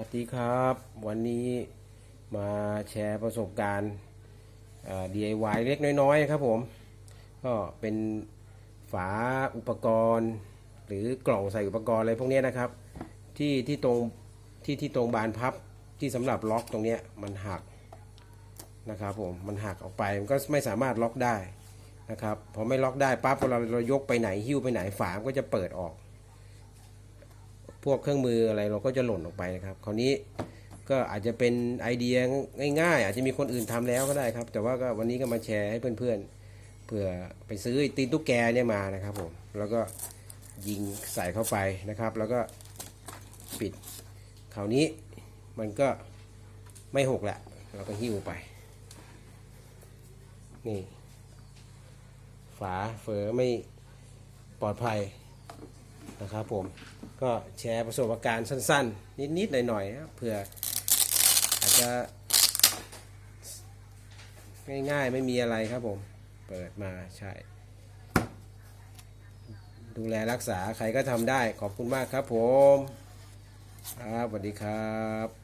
วัสดีครับ วันนี้มาแชร์ประสบการณ์ DIY เล็กน้อยๆครับผม ก็เป็นฝาอุปกรณ์ หรือกล่องใส่อุปกรณ์อะไรพวกนี้นะครับ ที่ที่ตรงที่ที่ตรงบานพับที่สำหรับล็อกตรงนี้มันหักนะครับผมมันหักออกไปมันก็ไม่สามารถล็อกได้นะครับพอไม่ล็อกได้ปั๊บเวลาเรายกไปไหนหิ้วไปไหนฝามก็จะเปิดออก พวกเครื่องมืออะไรเราก็จะหล่นออกไปนะครับคราวนี้ก็อาจจะเป็นไอเดียง่ายๆ อาจจะมีคนอื่นทำแล้วก็ได้ครับ แต่ว่าก็วันนี้ก็มาแชร์ให้เพื่อนๆเผื่อไปซื้อตีนตุ๊กแกเนี่ยมานะครับผมแล้วก็ยิงใส่เข้าไปนะครับ แล้วก็ปิดคราวนี้มันก็ไม่หกแหละเราก็หิ้วไป นี่ ฝาเฟอไม่ปลอดภัยนะครับผม ก็แชร์ประสบการณ์สั้น ๆ นิด ๆ หน่อยๆนะเผื่ออาจจะ ง่าย ๆ ไม่มีอะไรครับผม เปิดมาใช่ ดูแลรักษาใครก็ทำได้ขอบคุณมากครับผม ครับสวัสดีครับ